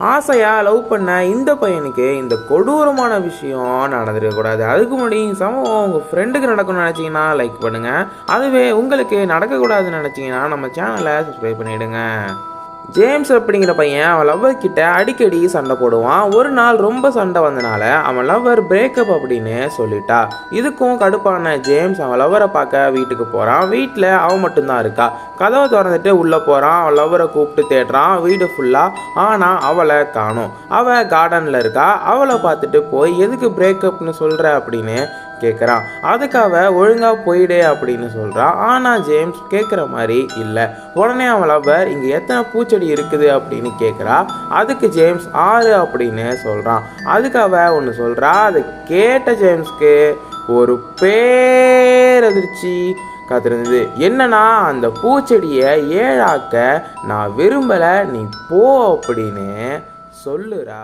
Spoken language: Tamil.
ஆசையாக லவ் பண்ண இந்த பையனுக்கு இந்த கொடூரமான விஷயம் நடந்துடக்கூடாது அதுக்கு முன்னாடி இந்த சம்பவம் உங்கள் ஃப்ரெண்டுக்கு நடக்கணும்னு நினச்சிங்கன்னா லைக் பண்ணுங்கள் அதுவே உங்களுக்கு நடக்கக்கூடாதுன்னு நினச்சிங்கன்னா நம்ம சேனலை சப்ஸ்கிரைப் பண்ணிவிடுங்க ஜேம்ஸ் அப்படிங்கிற பையன் அவன் லவ்வர் கிட்ட அடிக்கடி சண்டை போடுவான். ஒரு நாள் ரொம்ப சண்டை வந்தனால அவன் லவ்வர் பிரேக்கப் அப்படின்னு சொல்லிட்டா. இதுக்கும் கடுப்பான ஜேம்ஸ் அவன் லவ்வரை பார்க்க வீட்டுக்கு போகிறான் வீட்டில் அவன் மட்டும்தான் இருக்கா. கதவை திறந்துட்டு உள்ளே போகிறான் அவன் லவ்வரை கூப்பிட்டு தேடுறான். வீடு ஃபுல்லாக ஆனால் அவளை காணும். அவள் கார்டனில் இருக்கா. அவளை பார்த்துட்டு போய் எதுக்கு பிரேக்கப்னு சொல்கிற அப்படின்னு கேட்குறான் அதுக்காக ஒழுங்காக போயிடு அப்படின்னு சொல்கிறான் ஆனால் ஜேம்ஸ் கேட்குற மாதிரி இல்லை. உடனே அவன் லவ்வர் இங்கே எத்தனை பூச்செடி இருக்குது? அப்படின்னு கேட்குறா அதுக்கு ஜேம்ஸ் ஆறு அப்படின்னு சொல்கிறான் அதுக்காக ஒன்று சொல்கிறா அது கேட்ட ஜேம்ஸ்க்கு ஒரு பேரதிர்ச்சி காத்திருந்தது என்னன்னா அந்த பூச்செடியை ஏழாக்க நான் விரும்பலை. நீ போ அப்படின்னு சொல்லுறா.